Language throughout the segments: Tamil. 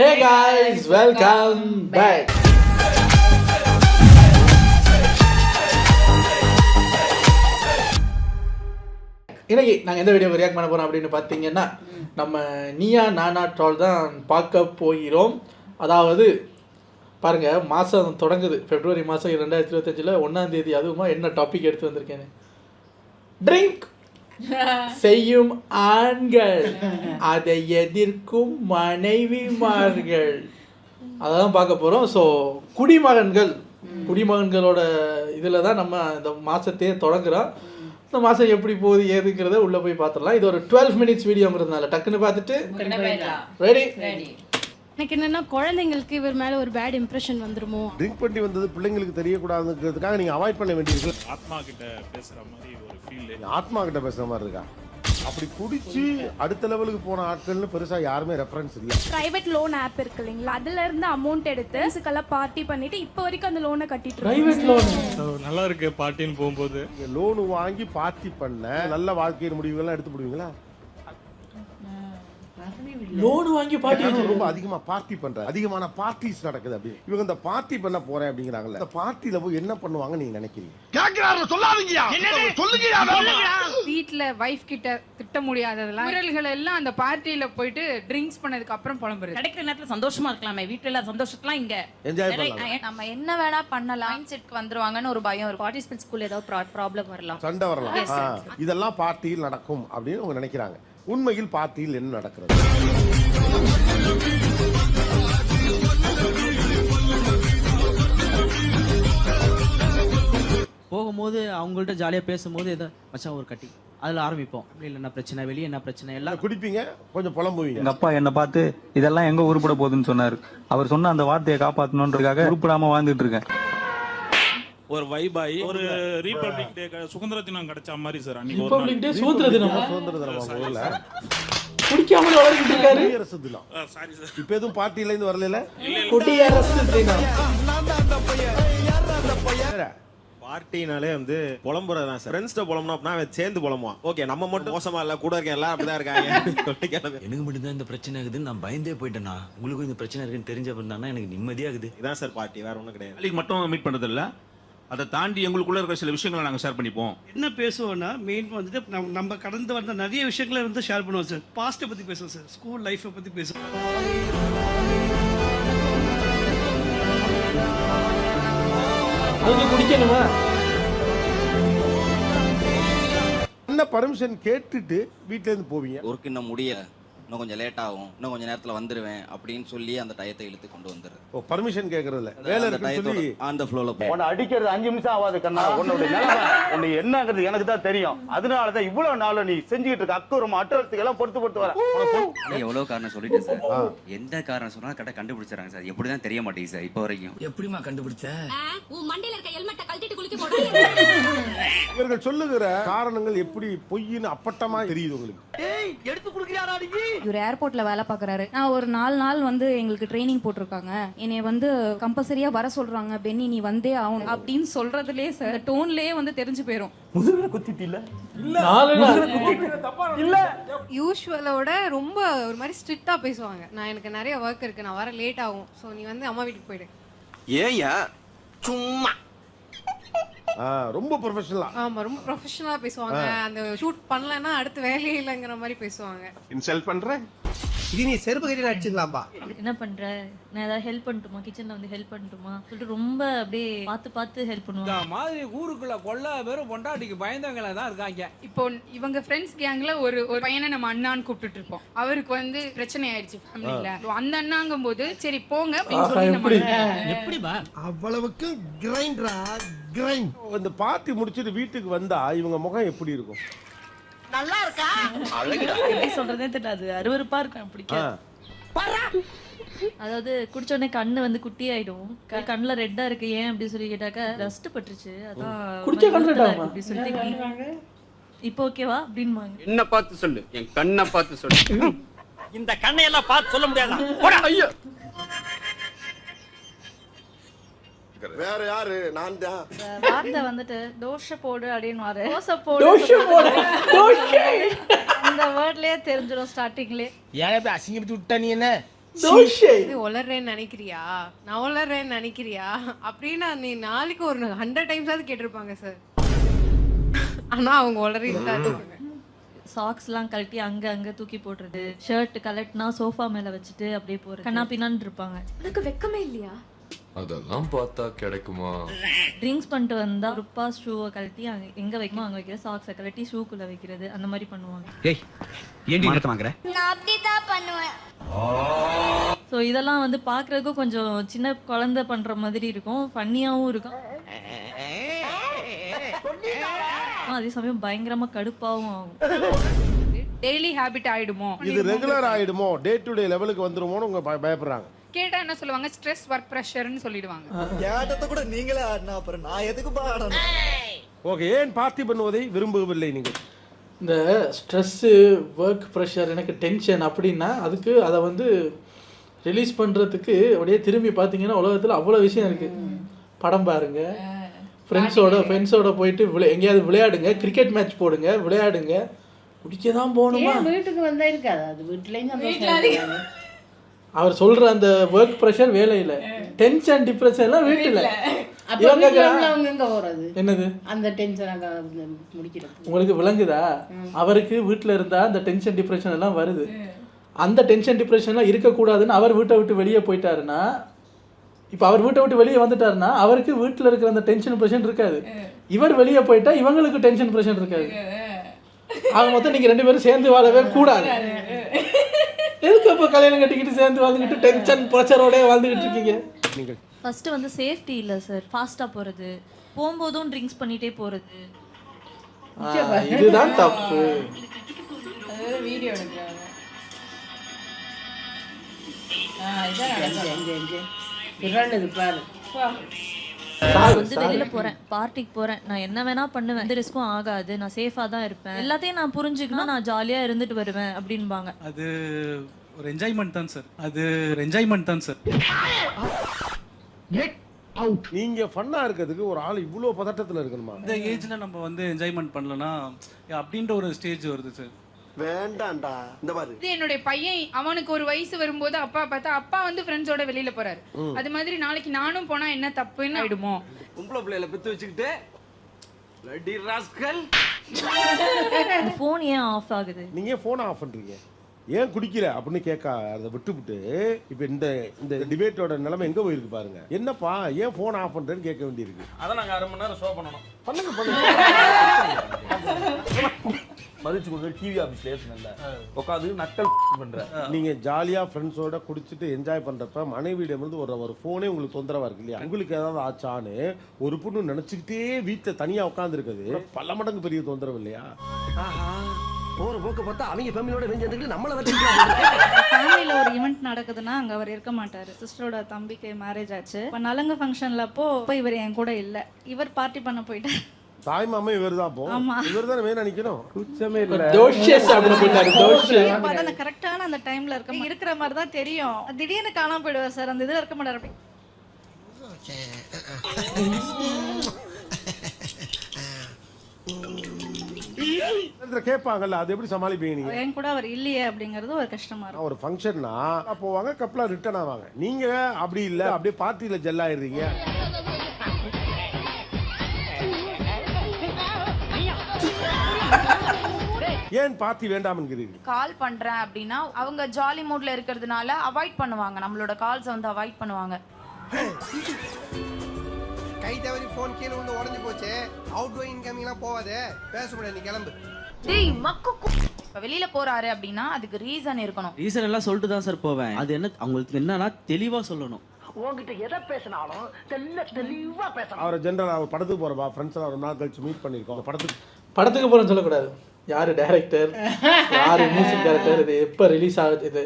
ஹே காய்ஸ் வெல்கம் பேக் இன்னைக்கு நாங்கள் எந்த வீடியோ ரியாக்ட் பண்ண போகிறோம் அப்படின்னு பார்த்தீங்கன்னா நம்ம நீயா நானா ட்ரால் தான் பார்க்க போகிறோம். அதாவது பாருங்க மாதம் தொடங்குது. ஃபெப்ரவரி மாதம் ரெண்டாயிரத்தி இருபத்தஞ்சில் ஒன்றாம் தேதி அதுவுமா என்ன டாபிக் எடுத்து வந்திருக்கேன்னு? ட்ரிங்க் செய்யும் ஆண்கள். அதை எதிர்க்கும் மனைவிமார்கள். அதான் பார்க்க போகிறோம் ஸோ குடிமகன்கள். குடிமகன்களோட இதில் தான் நம்ம இந்த மாதத்தையே தொடங்குறோம். இந்த மாதம் எப்படி போகுது ஏதுங்கிறத உள்ளே போய் பார்த்துடலாம் இது ஒரு டுவெல் மினிட்ஸ் வீடியோங்கிறதுனால. டக்குன்னு பார்த்துட்டு ரெடி எனக்கு என்னன்னா குழந்தைங்களுக்கு இவர் மேல ஒரு பேட் இம்ப்ரெஷன் வந்துருமோ? ட்ரிங்க் பண்ணி வந்தது பிள்ளைங்களுக்கு தெரியக்கூடாதுங்கிறதுக்காக நீங்க அவாய்ட் பண்ண வேண்டியது. ஆத்மா கிட்ட பேசுற மாதிரி ஒரு ஃபீல் ஆத்மா கிட்ட பேசுற மாதிரி இருக்கா? அப்படி குடிச்சு அடுத்த லெவலுக்கு போன ஆட்கள்னு பெருசா யாருமே ரெஃபரன்ஸ் இல்ல. பிரைவேட் லோன் ஆப் இருக்கு இல்லைங்களா? அதுல இருந்து அமௌண்ட் எடுத்து ஃப்ரெண்ட்ஸுக்கெல்லாம் பார்ட்டி பண்ணிட்டு இப்போ வரைக்கும் அந்த லோனை கட்டிட்டு. ப்ரைவேட் லோன் நல்லா இருக்கு பாட்டின்னு போகும்போது. லோனு வாங்கி பார்ட்டி பண்ண நல்ல வாழ்க்கையின் முடிவுகள்லாம் எடுத்து போடுவீங்களா? லோன் வாங்கி பாட்டி ரொம்ப அதிகமா பார்ட்டி பண்ற அதிகமான பார்ட்டிஸ் நடக்குது அப்படி. இவங்க இந்த பார்ட்டி பண்ண போறேன் அப்படிங்கிறாங்கல்ல. இந்த பார்ட்டில போய் என்ன பண்ணுவாங்க நீங்க நினைக்கிறீங்க? வீட்ல வைஃப் கிட்ட திட்ட முடியாததெல்லாம் குரல்கள் எல்லாம் அந்த பார்ட்டியில போயிட்டு ட்ரிங்க்ஸ் பண்ணதுக்கு அப்புறம் புலம்புறது. கிடைக்கிற நேரத்துல சந்தோஷமா இருக்கலாமே. வீட்டுல எல்லாம் சந்தோஷத்தெல்லாம் இங்க. என்ஜாய் பண்ணலாம். நம்ம என்ன வேணா பண்ணலாம். மைண்ட் செட்க்கு வந்துருவாங்கன்னு ஒரு பயம் இருக்கும். பார்ட்டிசிபென்ட் ஸ்கூல் ஏதாவது ப்ராப்ளம் வரலாம். சண்டை வரலாம். இதெல்லாம் பார்ட்டியில் நடக்கும் அப்படின்னு அவங்க நினைக்கிறாங்க. உண்மையில் பார்ட்டியில் என்ன நடக்கிறது? போகும்போது அவங்கள்ட்ட ஜாலியாக பேசும்போது எதோ மச்சான் ஒரு கட்டி. அதில் ஆரம்பிப்போம். இல்லை என்ன பிரச்சனை? வெளியே என்ன பிரச்சனை? எல்லாம் குடிப்பீங்க? கொஞ்சம் புலம்புவீங்க. எங்க அப்பா என்ன பார்த்து இதெல்லாம் எங்க உருப்பட போகுதுன்னு சொன்னாரு. அவர் சொன்ன அந்த வார்த்தையை காப்பாத்தணுன்றதுக்காக உருப்படாம வாழ்ந்துட்டு இருக்கேன். ஒரு வைபாய் ஒரு ரீபப்ளிக் டே சுதந்திர தினம் கிடைச்ச மாதிரி சார் அன்னைக்கு ஒரு நாள். ரிபப்ளிக் டே சுதந்திர தினம்? சுதந்திர தினம்? ஊர்ல குடிக்காமல் வளர்ந்துட்டு இருக்காரு. குடியரசு தினம். Sorry sir. இப்ப எதுவும் பார்ட்டில இருந்து வரல குடியரசு தினம். பார்ட்டினாலே வந்து புலம்புறது தான் சார். ஃப்ரெண்ட்ஸ்ட புலம்புனா அவன் சேர்ந்து புலம்புவான். ஓகே நம்ம மட்டும் மோசமா இல்ல கூட இருக்க எல்லாரும் அப்படிதான் இருக்காங்க. எனக்கு மட்டும்தான் இந்த பிரச்சனை இருக்குதுன்னு நான் பயந்தே போயிட்டேனா? உங்களுக்கும் இந்த பிரச்சனை இருக்குன்னு தெரிஞ்ச தான் எனக்கு நிம்மதியாகுது இதான் சார் பார்ட்டி வேற ஒண்ணும் கிடையாது. மட்டும் மீட் பண்றது இல்ல அதை தாண்டி எங்களுக்குள்ள இருக்கிற சில விஷயங்களை நாங்க ஷேர் பண்ணிப்போம். என்ன பேசுவோம்னா மெயின் வந்துட்டு நம்ம நம்ம கடந்து வந்த நிறைய விஷயங்களை வந்து ஷேர் பண்ணுவோம் சார் பாஸ்ட்டை பற்றி பேசுவோம் சார் ஸ்கூல் லைஃப்பை பற்றி பேசுவோம். குடிக்கணுமா என்ன பர்மிஷன் கேட்டுட்டு வீட்ல இருந்து போவீங்க. ஒர்க் இன்னும் முடியல. இன்னும் கொஞ்சம் லேட் ஆகும். இன்னும் கொஞ்சம் நேரத்துல வந்துருவேன் அப்படின்னு சொல்லி அந்த டயத்தை இழுத்து கொண்டு வந்துடுறது. ஓ பர்மிஷன் கேக்குறதுல. வேலை அந்த இருக்குன்னு சொல்லி அந்த ஃப்ளோல உன்னை அடிக்கிறது அஞ்சு நிமிஷம் ஆகாது கண்ணா. உன்னோட நிலைமை உன்னை என்னங்கிறது எனக்கு தான் தெரியும். அதனால தான் இவ்வளவு நாள் நீ செஞ்சுக்கிட்டு இருக்க அக்குறம் அட்டத்துக்கு எல்லாம் பொறுத்து பொறுத்து வர எவ்வளவு காரணம் சொல்லிட்டேன் சார். எந்த காரணம் சொன்னா கரெக்டா கண்டுபிடிச்சாங்க சார். எப்படிதான் தெரிய மாட்டேங்குது சார் இப்போ வரைக்கும். எப்படிமா கண்டுபிடிச்ச? உன் மண்டையில இருக்க ஹெல்மெட்டை கழட்டிட்டு குளிக்க போடா. இவர்கள் சொல்லுகிற காரணங்கள் எப்படி பொய்ன்னு அப்பட்டமா தெரியுது உங்களுக்கு. இவர் ஏர்போர்ட்ல வேலை பார்க்கறாரு. நான் ஒரு நாலு நாள் வந்து எங்களுக்கு ட்ரைனிங் போட்டிருக்காங்க. என்னைய வந்து கம்பல்சரியா வர சொல்றாங்க பென்னி நீ வந்தே ஆகணும். அப்படின்னு சொல்றதுலயே சார் டோன்லயே வந்து தெரிஞ்சு போயிரும். நாலு நாள். யூஸ்வலோட ரொம்ப ஒரு மாதிரி ஸ்ட்ரிக்டா பேசுவாங்க. நான் எனக்கு நிறைய ஒர்க் இருக்கு. நான் வர லேட் ஆகும். ஸோ நீ வந்து அம்மா வீட்டுக்கு போயிடு. ஏயா சும்மா. ரொம்ப ப்ரொஃபஷனலா ஆமா ரொம்ப ப்ரொஃபஷனலா பேசுவாங்க. அந்த ஷூட் பண்ணலன்னா அடுத்து வேலையே இல்லைங்கிற மாதிரி பேசுவாங்க. இன்சல்ட் பண்றேன் இது நீ செருப்பு கட்டி அடிச்சிடலாம்பா என்ன பண்ற? நான் ஏதாவது ஹெல்ப் பண்ணட்டுமா? கிச்சன்ல வந்து ஹெல்ப் பண்ணட்டுமா? சொல்லிட்டு ரொம்ப அப்படியே பார்த்து பார்த்து ஹெல்ப் பண்ணுவாங்க. மாதிரி ஊருக்குள்ள கொள்ள வெறும் பொண்டாட்டிக்கு பயந்தவங்கள தான் இருக்காங்க. இப்போ இவங்க ஃப்ரெண்ட்ஸ் கேங்ல ஒரு ஒரு பையனை நம்ம அண்ணான்னு கூப்பிட்டுட்டு இருப்போம். அவருக்கு வந்து பிரச்சனை ஆயிடுச்சு ஃபேமிலில அந்த அண்ணாங்கும் போது சரி போங்க அப்படின்னு சொல்லி எப்படி? நம்ம எப்படிப்பா அவ்வளவுக்கு கிரைண்டரா கிரைண்ட் இந்த பார்ட்டி முடிச்சிட்டு வீட்டுக்கு வந்தா இவங்க முகம் எப்படி இருக்கும்? எப்படி சொல்றதே தெரியாது. அருவருப்பா இருக்கும் பிடிக்காது. அதாவது குடிச்ச உடனே கண்ணு வந்து குட்டி ஆயிடும் க- கண்ணுல ரெட்டா இருக்கு ஏன் அப்படி சொல்லி கேட்டாக்க டஸ்ட் பட்டுருச்சு. அதான் குடிச்ச கண்ணு ரெட்டாகுமா? அப்படி சொல்லிட்டு. இப்படி- இப்போ ஓகேவா அப்படின்பாங்க என்ன பார்த்து சொல்லு. என் கண்ணை பார்த்து சொல்லு. இந்த கண்ணையெல்லாம் பார்த்து சொல்ல முடியாது? வேற யாரு? நான் தான். வார்த்தை வந்துட்டு தோசை போடு அப்படின்னு வாரு தோசை போடு. தோஷ போடு. தோஷ அந்த வேர்ட்லயே தெரிஞ்சிடும் ஸ்டார்டிங்லயே ஏன் இப்படி அசிங்கப்பட்டு விட்ட நீ என்ன? தோஷை. இது உளறேன்னு நினைக்கிறியா? நான் உளறேன்னு நினைக்கிறியா? அப்படின்னு நீ நாளைக்கு ஒரு ஹண்ட்ரட் டைம்ஸாவது கேட்டிருப்பாங்க சார் ஆனா அவங்க உளறி தான் சாக்ஸ்லாம் கழட்டி அங்க அங்க தூக்கி போடுறது ஷர்ட் கலெக்ட்னா சோஃபா மேல வச்சுட்டு அப்படியே போறது. கண்ணா பின்னான்னு இருப்பாங்க. உனக்கு வெக்கமே இல்லையா? அதெல்லாம் பார்த்தா கிடைக்குமா? ட்ரிங்க்ஸ் பண்ணிட்டு வந்தா ருப்பா ஷூவை கழட்டி அங்க எங்க வைக்கணும் அங்க வைக்கிறது சாக்ஸை கழட்டி ஷூக்குள்ள வைக்கிறது அந்த மாதிரி பண்ணுவாங்க. ஏய் ஏண்டி மானத்தை வாங்குற? நான் அப்படிதான் பண்ணுவேன். ஸோ இதெல்லாம் வந்து பார்க்கறதுக்கும் கொஞ்சம் சின்ன குழந்தை பண்ற மாதிரி இருக்கும் ஃபன்னியாவும் இருக்கும். அதே சமயம் பயங்கரமா கடுப்பாவும் ஆகும். டெய்லி ஹேபிட் ஆயிடுமோ? இது ரெகுலர் ஆயிடுமோ? டே டு டே லெவலுக்கு வந்துருமோன்னு உங்க பய- பயப்படுறாங்க. கேட்டா என்ன சொல்லுவாங்க? ஸ்ட்ரெஸ் ஒர்க் ப்ரெஷர்னு சொல்லிடுவாங்க. ஏட்டத்தை கூட நீங்களே ஆடினா அப்புறம் நான் எதுக்கு ஆடணும்? ஓகே ஏன் பார்ட்டி பண்ணுவதை விரும்பவில்லை நீங்கள்? இந்த ஸ்ட்ரெஸ்ஸு ஒர்க் ப்ரெஷர் எனக்கு டென்ஷன் அப்படின்னா அதுக்கு அதை வந்து ரிலீஸ் பண்ணுறதுக்கு அப்படியே திரும்பி பார்த்தீங்கன்னா உலகத்தில் அவ்வளோ விஷயம் இருக்குது படம் பாருங்க. ஃப்ரெண்ட்ஸோட ஃப்ரெண்ட்ஸோட போயிட்டு விளை எங்கேயாவது விளையாடுங்க. கிரிக்கெட் மேட்ச் போடுங்க. விளையாடுங்க. குடிக்க தான் போகணுமா வீட்டுக்கு வந்தா இருக்காது. அது வீட்டுலயும். அவர் சொல்கிற அந்த ஒர்க் ப்ரெஷர் வேலையில் டென்ஷன் டிப்ரெஷன் எல்லாம் வீட்டில். என்னது? அந்த டென்ஷன் உங்களுக்கு விளங்குதா? அவருக்கு வீட்டில் இருந்தால் அந்த டென்ஷன் டிப்ரெஷன் எல்லாம் வருது. அந்த டென்ஷன் டிப்ரெஷன்லாம் இருக்கக்கூடாதுன்னு அவர் வீட்டை விட்டு வெளியே போயிட்டாருன்னா இப்போ அவர் வீட்டை விட்டு வெளியே வந்துட்டாருன்னா அவருக்கு வீட்டில் இருக்கிற அந்த டென்ஷன் பிரஷன் இருக்காது. இவர் வெளியே போயிட்டா இவங்களுக்கு டென்ஷன் பிரஷன் இருக்காது. ஆக மொத்தம் நீங்கள் ரெண்டு பேரும் சேர்ந்து வாழவே கூடாது. எதுக்கு அப்போ கல்யாணம் கட்டிக்கிட்டு சேர்ந்து வாழ்ந்துக்கிட்டு டென்ஷன் ப்ரெஷரோடய வாழ்ந்துக்கிட்டு இருக்கீங்க? நீங்கள். ஃபர்ஸ்ட் வந்து சேஃப்டி இல்லை சார் ஃபாஸ்ட்டாக போகிறது போகும்போதும் ட்ரிங்க்ஸ் பண்ணிட்டே போகிறது இதுதான் தப்பு. வீடியோ எடுக்கிறாங்க ஆ, இதான் நடந்தது. இங்க, இங்க. பிறழுது பாரு. வந்து வெளியில போறேன். பார்ட்டிக்கு போறேன். நான் என்ன வேணா பண்ணுவேன். எந்த ரிஸ்க்கும் ஆகாது. நான் சேஃபா தான் இருப்பேன். எல்லாத்தையும் நான் புரிஞ்சுக்கணும். நான் ஜாலியா இருந்துட்டு வருவேன் அப்படின்பாங்க. அது ஒரு என்ஜாய்மெண்ட் தான் சார் அது ஒரு என்ஜாய்மெண்ட் தான் சார் நீங்க ஃபன்னா இருக்கிறதுக்கு ஒரு ஆள் இவ்வளோ பதட்டத்தில் இருக்கணுமா? இந்த ஏஜ்ல நம்ம வந்து என்ஜாய்மெண்ட் பண்ணலனா அப்படின்ற ஒரு ஸ்டேஜ் வருது சார் வேண்டாம்டா. இந்த மாதிரி இது என்னுடைய பையன் அவனுக்கு ஒரு வயசு வரும்போது அப்பா பார்த்தா அப்பா வந்து ஃப்ரெண்ட்ஸோட வெளியில போறாரு. அது மாதிரி நாளைக்கு நானும் போனா என்ன தப்புன்னு ஆயிடுமோ? பொம்பளை பிள்ளையில பெத்து வச்சுக்கிட்டு ரெடி ராஸ்கல் ஃபோன் ஏன் ஆஃப் ஆகுது? நீங்க ஏன் ஃபோனை ஆஃப் பண்றீங்க? ஏன் குடிக்கிற? அப்படின்னு கேட்க அதை விட்டுவிட்டு இப்போ இந்த இந்த டிபேட்டோட நிலைமை எங்க போயிருக்கு பாருங்க. என்னப்பா ஏன் ஃபோன் ஆஃப் பண்றேன்னு கேட்க வேண்டியிருக்கு. அதை நாங்க அரை மணி நேரம் ஷோ பண்ணணும். பண்ணுங்க பண்ணுங்க. மதிச்சு கொண்டு டிவி ஆஃபீஸ்ல ஏற்றுனல உட்காந்து நக்கல் பண்ற நீங்க ஜாலியா ஃப்ரெண்ட்ஸோட குடிச்சிட்டு என்ஜாய் பண்றப்ப மனைவியிடமிருந்து ஒரு ஒரு ஃபோனே உங்களுக்கு தொந்தரவா இருக்கு இல்லையா? உங்களுக்கு ஏதாவது ஆச்சான்னு ஒரு பொண்ணு நினைச்சுக்கிட்டே வீட்டில் தனியா உட்காந்துருக்குது பல மடங்கு பெரிய தொந்தரவு இல்லையா? போற போக்க பார்த்தா அவங்க ஃபேமிலியோட வெஞ்சு நம்மள ஃபேமிலியில் ஒரு ஈவெண்ட் நடக்குதுன்னா அங்கே அவர் இருக்க மாட்டார். சிஸ்டரோட தம்பிக்கு மேரேஜ் ஆச்சு. இப்போ நலங்கு ஃபங்க்ஷனில் அப்போ இவர் என் கூட இல்லை. இவர் பார்ட்டி பண்ண போயிட்டார். தாய் மாமா இவர் தான் போ. இவர் தானே மெயின் நினைக்கணும் குச்சமே தோஷஸ் அப்படின்னு போயிட்டாரு தோஷ பார்த்தா அந்த கரெக்டான அந்த டைம்ல இருக்க இருக்கிற மாதிரி தான் தெரியும். திடீர்னு காணாம போயிடுவார் சார். அந்த இதில் இருக்க மாட்டார் அப்படி. கேட்பாங்கல்ல அது எப்படி சமாளிப்பீங்க நீங்க? என் கூட அவர் இல்லையே அப்படிங்கிறது ஒரு கஷ்டமா இருக்கும் ஒரு ஃபங்க்ஷன்னா போவாங்க கப்பலா ரிட்டர்ன் ஆவாங்க. நீங்க அப்படி இல்ல அப்படியே பார்ட்டியில ஜெல் ஆயிடுறீங்க. ஏன் பார்ட்டி வேண்டாம் என்கிறீர்கள்? கால் பண்றேன் அப்படின்னா அவங்க ஜாலி மூட்ல இருக்கிறதுனால அவாய்ட் பண்ணுவாங்க. நம்மளோட கால்ஸ் வந்து அவாய்ட் பண்ணுவாங்க. கை தவறி போன் கீழே வந்து உடஞ்சு போச்சு. அவுட் கோயிங் இன்கமிங்லாம் போவாதே. பேச முடியாது நீ கிளம்பு. டேய் மக்கு இப்போ வெளியில போறாரு அப்படின்னா அதுக்கு ரீசன் இருக்கணும். ரீசன் எல்லாம் சொல்லிட்டு தான் சார் போவேன். அது என்ன அவங்களுக்கு என்னன்னா தெளிவா சொல்லணும். உன்கிட்ட எதை பேசினாலும் தெல்ல தெளிவா பேசணும். அவரை ஜென்ரல் அவர் படத்துக்கு போறப்பா ஃப்ரெண்ட்ஸ் ஒரு நாள் கழிச்சு மீட் பண்ணிருக்கோம் அந்த படத்துக்கு படத்துக்கு போகிறேன்னு சொல்லக்கூடாது. யார் டைரக்டர் யார் மியூசிக் டைரக்டர் இது எப்போ ரிலீஸ் ஆகுது இது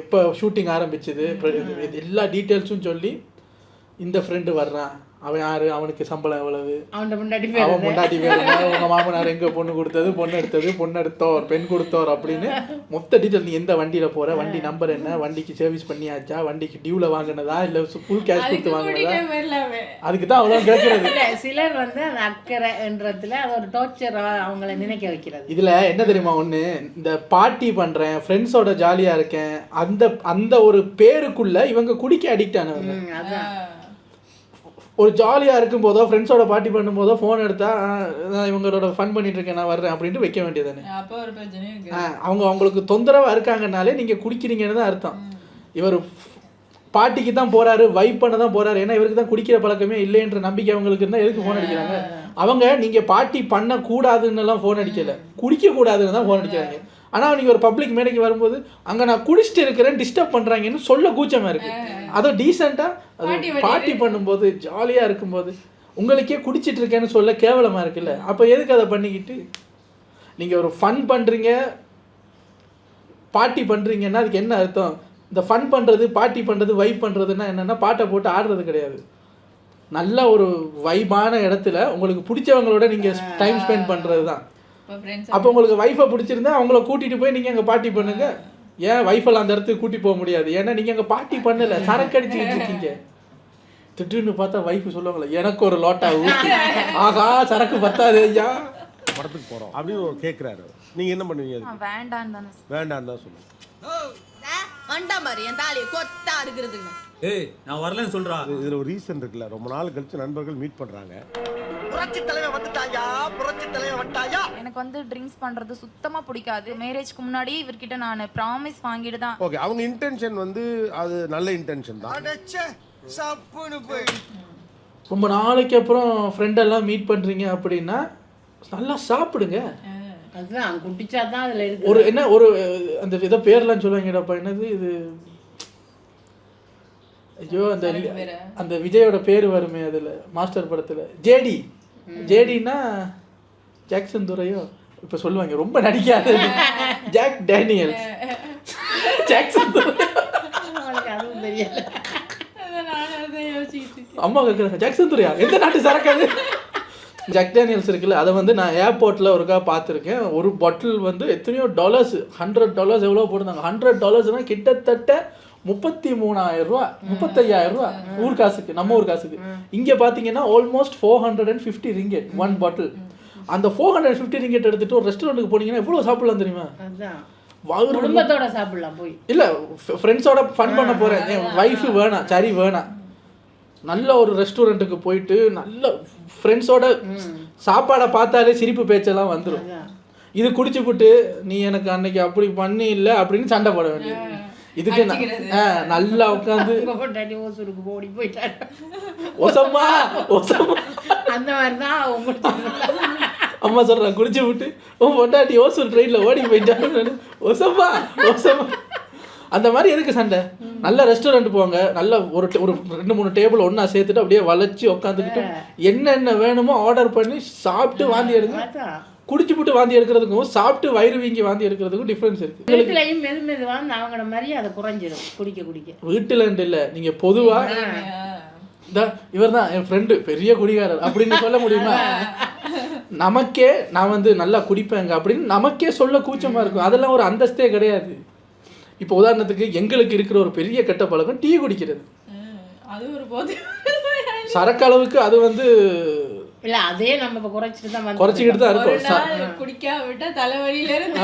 எப்போ ஷூட்டிங் ஆரம்பிச்சுது? எல்லா டீட்டெயில்ஸும் சொல்லி இந்த ஃப்ரெண்டு வர்றான். அவன் யாரு? அவனுக்கு சம்பளம் எவ்வளவு? அவன் முன்னாடி பேருங்க உங்க மாமனார் எங்க பொண்ணு கொடுத்தது? பொண்ணு எடுத்தது? பொண்ணு எடுத்தோர் பெண் கொடுத்தோர் அப்படின்னு மொத்த டீட்டெயில் நீ எந்த வண்டியில போற? வண்டி நம்பர் என்ன? வண்டிக்கு சர்வீஸ் பண்ணியாச்சா? வண்டிக்கு டியூல வாங்கினதா? இல்ல ஃபுல் கேஷ் கொடுத்து வாங்கினதா? அதுக்கு தான் அவ்வளோ கேட்கறது இல்ல, சிலர் வந்து அந்த அக்கறைன்றதுல அது ஒரு டார்ச்சர் அவங்கள நினைக்க வைக்கிறது. இதுல என்ன தெரியுமா ஒண்ணு? இந்த பார்ட்டி பண்றேன் ஃப்ரெண்ட்ஸோட ஜாலியா இருக்கேன் அந்த அந்த ஒரு பேருக்குள்ள இவங்க குடிக்க அடிக்ட் ஆனவங்க. ஒரு ஜாலியா இருக்கும் போதோ ஃப்ரெண்ட்ஸோட பார்ட்டி பண்ணும்போதோ ஃபோன் எடுத்தா நான் இவங்களோட ஃபன் பண்ணிட்டு இருக்கேன் நான் வர்றேன் அப்படின்ட்டு வைக்க வேண்டியதானே இருக்கு ஆ, அவங்க அவங்களுக்கு தொந்தரவா இருக்காங்கனாலே நீங்க குடிக்கிறீங்கன்னு தான் அர்த்தம். இவர் பார்ட்டிக்கு தான் போறாரு வைப் பண்ண தான் போறாரு ஏன்னா இவருக்கு தான் குடிக்கிற பழக்கமே இல்லைன்ற நம்பிக்கை அவங்களுக்கு இருந்தா எதுக்கு ஃபோன் அடிக்கிறாங்க? அவங்க நீங்க பார்ட்டி பண்ண கூடாதுன்னு எல்லாம் ஃபோன் அடிக்கல. குடிக்க கூடாதுன்னு தான் ஃபோன் அடிக்கிறாங்க. ஆனா நீங்க ஒரு பப்ளிக் மேடைக்கு வரும்போது அங்க நான் குடிச்சிட்டு இருக்கிறேன் டிஸ்டர்ப் பண்றாங்கன்னு சொல்ல கூச்சமா இருக்கு. அதுவும் டீசெண்டா அது. பார்ட்டி பண்ணும்போது ஜாலியா இருக்கும்போது உங்களுக்கே குடிச்சிட்டு இருக்கேன்னு சொல்ல கேவலமா இருக்குல்ல? அப்ப எதுக்கு அதை பண்ணிக்கிட்டு? நீங்க ஒரு ஃபன் பண்றீங்க பார்ட்டி பண்றீங்கன்னா அதுக்கு என்ன அர்த்தம்? இந்த ஃபன் பண்றது பார்ட்டி பண்றது வைப் பண்றதுன்னா என்னன்னா பாட்டை போட்டு ஆடுறது கிடையாது. நல்ல ஒரு வைபான இடத்துல உங்களுக்கு பிடிச்சவங்களோட நீங்க டைம் ஸ்பெண்ட் பண்றது தான் அப்போ உங்களுக்கு வைஃபை பிடிச்சிருந்தா அவங்கள கூட்டிட்டு போய் நீங்க அங்க பார்ட்டி பண்ணுங்க. ஏன் வைஃபெல்லாம் அந்த இடத்துக்கு கூட்டி போக முடியாது. ஏன்னா நீங்க அங்க பார்ட்டி பண்ணல. சரக்கு அடிச்சுக்கிட்டு இருக்கீங்க. திடீர்னு பார்த்தா வைஃப் சொல்லுவாங்களே எனக்கு ஒரு லோட்டா ஊத்தி ஆகா சரக்கு பத்தாது ஐயா. படத்துக்கு போறோம். அப்படின்னு ஒரு கேட்குறாரு நீங்க என்ன பண்ணுவீங்க வேண்டான்னு தானே வேண்டாம் தான் சொல்லுங்க. வண்டா மாதிரி என் தாலி கொத்தா இருக்கிறதுங்க ஏய் நான் வரலன்னு சொல்றா. இதுல ஒரு ரீசன் இருக்குல்ல. ரொம்ப நாள் கழிச்சு நண்பர்கள் மீட் பண்றாங்க. புரட்சி தலைவன் வந்துட்டாயா? புரட்சி தலைவன் வந்துட்டாயா? எனக்கு வந்து ட்ரிங்க்ஸ் பண்றது சுத்தமா பிடிக்காது. மேரேஜ்க்கு முன்னாடி இவர்கிட்ட நான் ப்ராமிஸ் வாங்கிட்டு தான் ஓகே அவங்க இன்டென்ஷன் வந்து அது நல்ல இன்டென்ஷன் தான். அடச்சே சப்புன்னு போய். ரொம்ப நாளைக்கு அப்புறம் ஃப்ரெண்டெல்லாம் மீட் பண்றீங்க அப்படின்னா நல்லா சாப்பிடுங்க. அதுதான் குடிச்சாதான் அதுல இருக்கு. ஒரு என்ன ஒரு அந்த இதை பேர்லாம் சொல்லுவாங்கடாப்பா என்னது இது? ஐயோ அந்த அந்த விஜயோட பேர் வருமே அதுல மாஸ்டர் படத்துல. ஜேடி. ஜேடினா ஜாக்சன் துரையோ? இப்ப சொல்லுவாங்க ரொம்ப நடிக்காத ஜாக் டேனியல் ஜாக்சன். அம்மா கேட்குறாங்க ஜாக்சன் துரையா? எந்த நாட்டு சரக்கு அது ஜாக் டேனியல்ஸ் இருக்குல்ல அதை வந்து நான் ஏர்போர்ட்டில் ஒருக்கா பார்த்துருக்கேன். ஒரு பாட்டில் வந்து எத்தனையோ டாலர்ஸ் ஹண்ட்ரட் டாலர்ஸ் எவ்வளோ போட்டிருந்தாங்க. ஹண்ட்ரட் டாலர்ஸ்னால் கிட்டத்தட்ட முப்பத்தி மூணாயிரம் ரூபா முப்பத்தையாயிரம் ரூபா ஊர் காசுக்கு நம்ம ஊர் காசுக்கு இங்கே பார்த்தீங்கன்னா almost four hundred and fifty ringgit one bottle அந்த ஃபோர் ஹண்ட்ரட் ஃபிஃப்டி ரிங்கெட் எடுத்துட்டு ஒரு ரெஸ்டாரண்ட்டுக்கு போனீங்கன்னா எவ்வளோ சாப்பிடலாம் தெரியுமா? அதான். வயிறு குடும்பத்தோட சாப்பிடலாம் போய். இல்ல ஃப்ரெண்ட்ஸோட ஃபன் பண்ண போறேன். என் ஒய்ஃபு வேணாம் சரி வேணாம் நல்ல ஒரு ரெஸ்டாரண்ட்டுக்கு போயிட்டு நல்ல ஃப்ரெண்ட்ஸோட சாப்பாடை பார்த்தாலே சிரிப்பு பேச்செல்லாம் வந்துடும் இது குடிச்சுப்புட்டு நீ எனக்கு அன்னைக்கு அப்படி பண்ணி இல்லை அப்படின்னு சண்டை போட வேண்டியது. இதுக்கு நல்லா உட்காந்து ஓசூருக்கு ஓடி போயிட்டாரு. ஒசம்மா ஒசம்மா அந்த மாதிரி தான் அம்மா சொல்றான் குடிச்சு விட்டு. உன் பொண்டாட்டி ஓசூர் ட்ரெயினில் ஓடி போயிட்டான்னு ஒசம்மா ஒசம்மா அந்த மாதிரி எதுக்கு சண்டை? நல்ல ரெஸ்டாரண்ட் போங்க. நல்ல ஒரு ஒரு ரெண்டு மூணு டேபிள் ஒண்ணா சேர்த்துட்டு அப்படியே வளைச்சு உட்காந்துக்கிட்டு என்னென்ன வேணுமோ ஆர்டர் பண்ணி சாப்பிட்டு வாந்தி எடுங்க. குடிச்சு விட்டு வாந்தி எடுக்கிறதுக்கும் சாப்பிட்டு வயிறு வீங்கி வாந்தி எடுக்கிறதுக்கும் டிஃப்ரென்ஸ் இருக்கு. வீட்டுலயும் மெது மெதுவா அவங்களோட மரியாதை குறைஞ்சிடும் குடிக்க குடிக்க. வீட்டுல இல்ல நீங்க பொதுவா இந்த இவர் தான் என் ஃப்ரெண்டு பெரிய குடிகாரர் அப்படின்னு சொல்ல முடியுமா? நமக்கே நான் வந்து நல்லா குடிப்பேங்க அப்படின்னு நமக்கே சொல்ல கூச்சமா இருக்கும். அதெல்லாம் ஒரு அந்தஸ்தே கிடையாது. இப்போ உதாரணத்துக்கு எங்களுக்கு இருக்கிற ஒரு பெரிய கெட்ட பழக்கம் டீ குடிக்கிறது. அது ஒரு போது. சரக்கு அளவுக்கு அது வந்து இல்ல அதே நம்ம இப்ப குறைச்சிட்டு தான் குறைச்சிக்கிட்டு தான் ஒரு இருக்கும் குடிக்காம விட்டா தலைவலியில இருந்து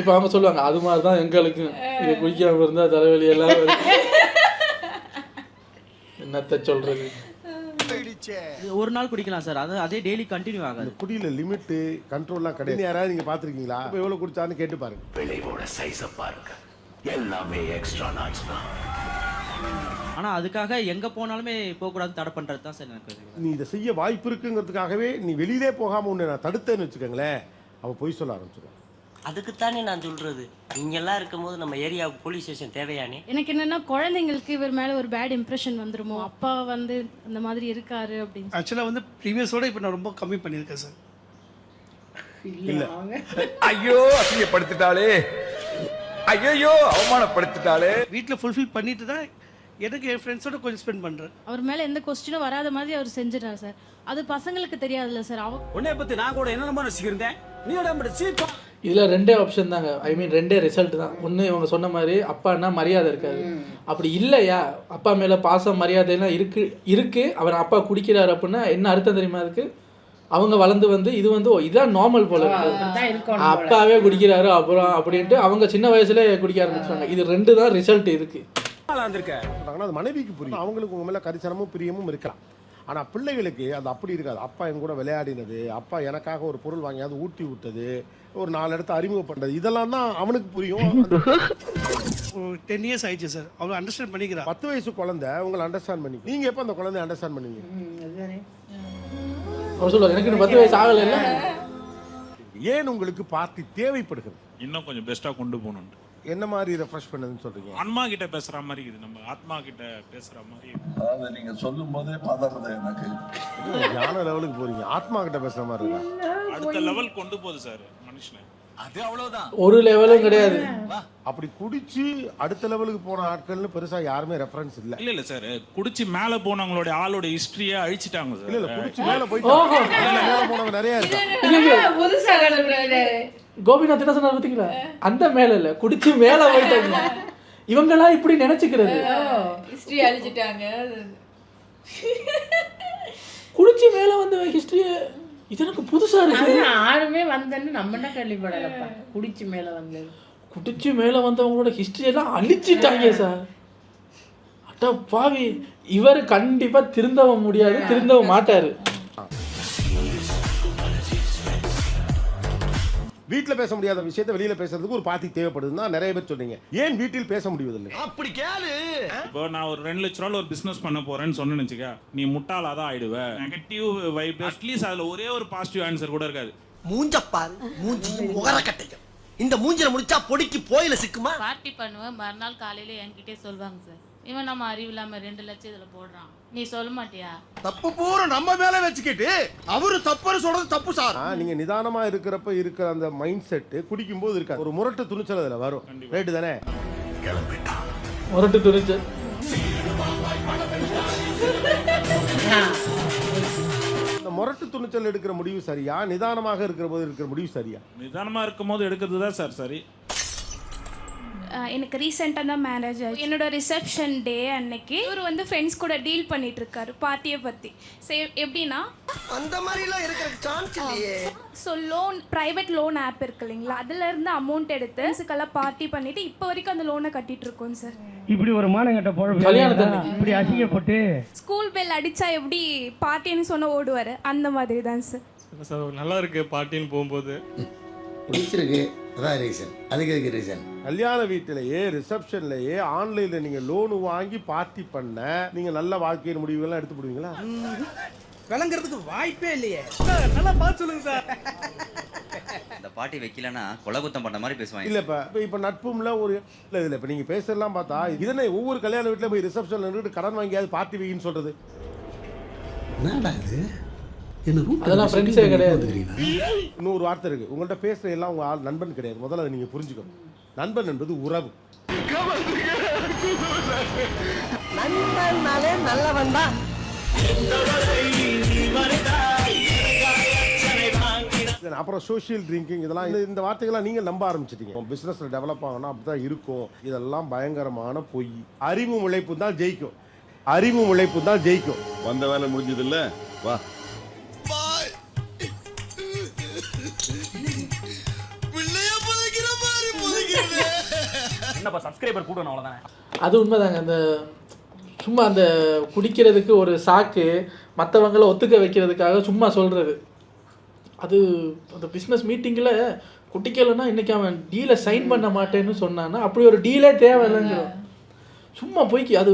இப்போ அவங்க சொல்லுவாங்க அது மாதிரி தான் எங்களுக்கும் இது குடிக்காம இருந்தா தலைவலி எல்லாம் என்னத்த சொல்றது? ஒரு நாள் குடிக்கலாம் சார். அது அதே டெய்லி கண்டினியூ ஆகாது. குடியில லிமிட்டு கண்ட்ரோல்லாம் கிடையாது. யாராவது நீங்க பாத்திருக்கீங்களா இப்போ எவ்வளவு குடிச்சான்னு கேட்டு பாருங்க. விளைவோட சைஸ பாருங்க. எல்லாமே எக்ஸ்ட்ரா லார்ஜ் தான். ஆனா அதுக்காக எங்க போனாலுமே போக கூடாது தடை பண்றது தான் சார் எனக்கு. நீ இதை செய்ய வாய்ப்பு இருக்குங்கிறதுக்காகவே நீ வெளியிலே போகாம உன்னை நான் தடுத்தேன்னு வச்சுக்கோங்களேன். அவன் பொய் சொல்ல ஆரம்பிச்சிடுவான் அதுக்குத்தானே நான் சொல்றது. இங்கெல்லாம் இருக்கும்போது நம்ம ஏரியாவுக்கு போலீஸ் ஸ்டேஷன் தேவையானே? எனக்கு என்னன்னா குழந்தைங்களுக்கு இவர் மேல ஒரு பேட் இம்ப்ரெஷன் வந்துருமோ? அப்பா வந்து அந்த மாதிரி இருக்காரு அப்படின்னு. ஆக்சுவலாக வந்து ப்ரீவியஸோட இப்போ நான் ரொம்ப கம்மி பண்ணியிருக்கேன் சார். இல்ல ஐயோ அசிங்கப்படுத்திட்டாளே. ஐயோ அவமானப்படுத்திட்டாளே. வீட்டில் ஃபுல்ஃபில் பண்ணிட்டு தான் எனக்கு என் ஃப்ரெண்ட்ஸோட கொஞ்சம் ஸ்பெண்ட் பண்ணுறேன் அவர் மேலே எந்த கொஸ்டினும் வராத மாதிரி அவர் செஞ்சிட்டார் சார் அது பசங்களுக்கு தெரியாதுல்ல சார் அவ உன்னை பத்தி நான் கூட என்னென்னமோ நினைச்சிருந்தேன் நீ உடம்பு சீப்பா? இதில் ரெண்டே ஆப்ஷன் தாங்க. ஐ மீன் ரெண்டே ரிசல்ட் தான். ஒன்று இவங்க சொன்ன மாதிரி அப்பான்னா மரியாதை இருக்காது. அப்படி இல்லையா? அப்பா மேலே பாசம் மரியாதைலாம் இருக்கு இருக்கு. அவர் அப்பா குடிக்கிறார் அப்படின்னா என்ன அர்த்தம் தெரியுமா அதுக்கு? அவங்க வளர்ந்து வந்து இது வந்து ஓ, இதான் நார்மல் போல இருக்கு. அப்பாவே குடிக்கிறாரு அப்புறம் அப்படின்ட்டு அவங்க சின்ன வயசுல குடிக்க ஆரம்பிச்சாங்க இது ரெண்டு தான் ரிசல்ட் சொல்றாங்கன்னா அது மனைவிக்கு புரியும். அவங்களுக்கு உங்க மேல கரிசனமும் பிரியமும் இருக்கலாம். ஆனா பிள்ளைகளுக்கு அது அப்படி இருக்காது. அப்பா என் கூட விளையாடினது அப்பா எனக்காக ஒரு பொருள் வாங்கியாவது ஊட்டி விட்டது ஒரு நாலு இடத்த அறிமுகம் பண்றது இதெல்லாம் தான் அவனுக்கு புரியும். ஒரு டென் இயர்ஸ் ஆயிடுச்சு சார் அவங்க அண்டர்ஸ்டாண்ட் பண்ணிக்கிறா பத்து வயசு குழந்தை உங்களை அண்டர்ஸ்டாண்ட் பண்ணி. நீங்க எப்போ அந்த குழந்தைய அண்டர்ஸ்டாண்ட் பண்ணுவீங்க அவர் சொல்லுவார் எனக்கு பத்து வயசு ஆகலை ஏன் உங்களுக்கு பார்ட்டி தேவைப்படுகிறது? இன்னும் கொஞ்சம் பெஸ்ட்டாக கொண்டு போகணும் என்ன மாதிரி ரெஃப்ரெஷ் பண்ணுதுன்னு சொல்றீங்க? அன்மா கிட்ட பேசுற மாதிரி இருக்குது நம்ம ஆத்மா கிட்ட பேசுற மாதிரி. அதாவது நீங்க சொல்லும் போதே பதறது எனக்கு. ஞான லெவலுக்கு போறீங்க. ஆத்மா கிட்ட பேசுற மாதிரி இருக்கா? அடுத்த லெவல் கொண்டு போகுது சார் மனுஷனை. ஒரு லெவலும் கிடையாது. அப்படி குடிச்சு அடுத்த லெவலுக்கு போன ஆட்கள்னு பெருசா யாருமே ரெஃபரன்ஸ் இல்ல. இல்ல இல்ல சார் குடிச்சு மேல போனவங்களுடைய ஆளோட ஹிஸ்டரியை அழிச்சிட்டாங்க சார் இல்ல இல்ல குடிச்சு மேல போயிட்டு மேல போனவங்க நிறைய இருக்கா புதுசா கண்டுபிடிக்கிறாரு? கோபிநாத் என்ன சொன்னார் பார்த்தீங்களா அந்த மேல இல்ல குடிச்சு மேல போயிட்டாங்க. இவங்களா இப்படி நினைச்சுக்கிறது? ஹிஸ்டரி அழிச்சிட்டாங்க. குடிச்சு மேல வந்த ஹிஸ்டரி இது எனக்கு புதுசா இருக்கு. ஆளுமே வந்தேன்னு நம்ம என்ன கேள்விப்படலப்பா? குடிச்சு மேல வந்தது. குடிச்சு மேல வந்தவங்களோட ஹிஸ்டரி எல்லாம் அழிச்சிட்டாங்க சார் அட்டா பாவி இவர் கண்டிப்பா திருந்தவும் முடியாது திருந்தவும் மாட்டாரு. வீட்ல பேச முடியாத விஷயத்தை வெளியில பேசுறதுக்கு ஒரு பார்ட்டி தேவைப்படுதுன்னு தான் நிறைய பேர் சொன்னீங்க ஏன் வீட்டில் பேச முடிவதில்லை? அப்படி கேளு. இப்போ நான் ஒரு ரெண்டு லட்ச ரூபால ஒரு பிசினஸ் பண்ண போறேன்னு சொன்னேன்னு நீ முட்டாளா தான் ஆயிடுவ. நெகட்டிவ் வைப் அட்லீஸ்ட் அதுல ஒரே ஒரு பாசிட்டிவ் ஆன்சர் கூட இருக்காது. மூஞ்சப்பாரு மூஞ்சி முகர கட்டையும் இந்த மூஞ்சில முடிச்சா பொடிக்கு போயில சிக்குமா? பார்ட்டி பண்ணுவேன். மறுநாள் காலையில என்கிட்டே சொல்லுவாங்க சார். இவன் நம்ம அறிவு இல்லாம ரெண்டு லட்சம் இதுல போடுறான். நீ சொல்ல மாட்டியா? தப்பு பூரா நம்ம மேல வச்சுக்கிட்டு அவரு தப்புன்னு சொல்றது தப்பு சார். ஆ, நீங்க நிதானமா இருக்கிறப்ப இருக்கிற அந்த மைண்ட் செட் குடிக்கும் போது இருக்காது. ஒரு முரட்டு துணிச்சல் அதுல வரும். ரைட்டு தானே? முரட்டு துணிச்சு இந்த முரட்டு துணிச்சல் எடுக்கிற முடிவு சரியா? நிதானமாக இருக்கிற போது இருக்கிற முடிவு சரியா? நிதானமா இருக்கும் போது எடுக்கிறது தான் சார் சரி. எனக்கு ரீசெண்டாக தான் மேரேஜ் ஆச்சு. என்னோட ரிசப்ஷன் டே அன்னைக்கு இவர் வந்து ஃப்ரெண்ட்ஸ் கூட டீல் பண்ணிட்டு இருக்காரு பார்ட்டியை பற்றி சே எப்படின்னா அந்த மாதிரி எல்லாம் இருக்கிற சான்ஸ் இல்லையே. So loan private loan app இருக்கு இல்லைங்களா? அதுல இருந்து அமௌண்ட் எடுத்து ஃப்ரெண்ட்ஸுக்கெல்லாம் பார்ட்டி பண்ணிட்டு இப்போ வரைக்கும் அந்த லோனை கட்டிட்டு இருக்கோம் சார். இப்படி ஒரு மானங்கட்ட பொழப்பு. இப்படி அசிங்கப்பட்டு. ஸ்கூல் பெல் அடிச்சா எப்படி பார்ட்டின்னு சொன்ன ஓடுவார்? அந்த மாதிரி தான் சார். சார் நல்லா இருக்கு பார்ட்டின்னு போகும்போது. பிடிச்சிருக்கு. அதான் ரீசன் அதுக்கு எதுக்கு ரீசன் கல்யாண வீட்டிலேயே ரிசப்ஷன்லயே ஆன்லைன்ல நீங்க லோன் வாங்கி பார்ட்டி பண்ண நீங்க நல்ல வாழ்க்கையின் முடிவுகள்லாம் எடுத்து போடுவீங்களா? விளங்குறதுக்கு வாய்ப்பே இல்லையே. நல்லா பார்த்து சொல்லுங்க சார். இந்த பாட்டி வைக்கலன்னா கொலை குத்தம் பண்ண மாதிரி பேசுவாங்க. இல்ல இப்ப இப்ப நட்பும்ல ஒரு இல்ல இதுல இப்ப நீங்க பேசலாம் பார்த்தா இதனை ஒவ்வொரு கல்யாண வீட்டுல போய் ரிசப்ஷன்ல நின்றுட்டு கடன் வாங்கியாவது பார்ட்டி வைன்னு சொல்றது? என்னடா இது? என்ன அதெல்லாம் ஃப்ரெண்ட்ஸே கிடையாது. இன்னொரு வார்த்தை இருக்கு. உங்கள்ட்ட பேசுற எல்லாம் உங்க ஆள் நண்பன் கிடையாது. முதல்ல அதை நீங்க புரிஞ்சுக்கணும். நண்பன் என்பது உறவு. நண்பன்னாலே நல்லவன் தான். அப்புறம் சோஷியல் ட்ரிங்கிங் இதெல்லாம் இந்த- இந்த வார்த்தைகள்லாம் நீங்க நம்ப ஆரம்பிச்சிட்டீங்க. பிசினஸ்ல டெவலப் ஆகணும் அப்படிதான் இருக்கும். இதெல்லாம் பயங்கரமான பொய். அறிவு உழைப்பு தான் ஜெயிக்கும். அறிவு உழைப்பு தான் ஜெயிக்கும். வந்த வேலை என்னப்பா சப்ஸ்கிரைபர் கூடணும் அவ்வளவுதானே? அது உண்மைதாங்க. அந்த சும்மா அந்த குடிக்கிறதுக்கு ஒரு சாக்கு மற்றவங்கள ஒத்துக்க வைக்கிறதுக்காக சும்மா சொல்கிறது அது அந்த பிஸ்னஸ் மீட்டிங்கில் குட்டிக்கலைன்னா இன்றைக்கி அவன் டீலை சைன் பண்ண மாட்டேன்னு சொன்னான்னா அப்படி ஒரு டீலே தேவையில்லைங்கிறோம். சும்மா பொய்க்கு அது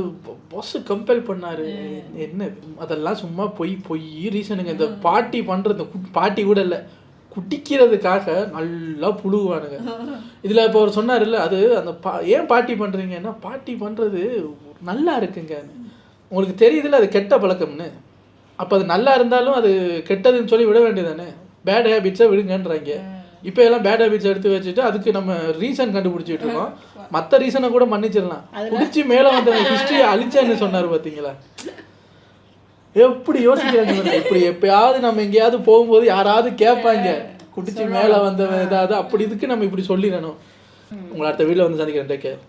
பாஸ் கம்பல் பண்ணாரு. என்ன? அதெல்லாம் சும்மா பொய் பொய் ரீசனுங்க இந்த பார்ட்டி பண்ணுறது பார்ட்டி கூட இல்லை. குடிக்கிறதுக்காக நல்லா புழுவானுங்க இதில் இப்போ அவர் சொன்னார்ல அது அந்த பா ஏன் பார்ட்டி பண்ணுறீங்கன்னா பார்ட்டி பண்ணுறது நல்லா இருக்குங்க. உங்களுக்கு தெரியுதுல்ல அது கெட்ட பழக்கம்னு. அப்போ அது நல்லா இருந்தாலும் அது கெட்டதுன்னு சொல்லி விட வேண்டியதானே பேட் ஹேபிட்ஸை விடுங்கன்றாங்க. இப்போ எல்லாம் பேட் ஹேபிட்ஸ் எடுத்து வச்சுட்டு அதுக்கு நம்ம ரீசன் கண்டுபிடிச்சிட்டு இருக்கோம். மற்ற ரீசனை கூட மன்னிச்சிடலாம். குடிச்சு மேலே வந்த ஹிஸ்ட்ரியை அழிச்சேன்னு சொன்னார் பார்த்தீங்களா எப்படி யோசிக்கிறாங்க இப்படி எப்பயாவது நம்ம எங்கேயாவது போகும்போது யாராவது கேட்பாங்க. குடிச்சு மேலே வந்த ஏதாவது அப்படி இதுக்கு நம்ம இப்படி சொல்லிடணும். உங்களை அடுத்த வீட்டில் வந்து சந்திக்கிறேன். Take care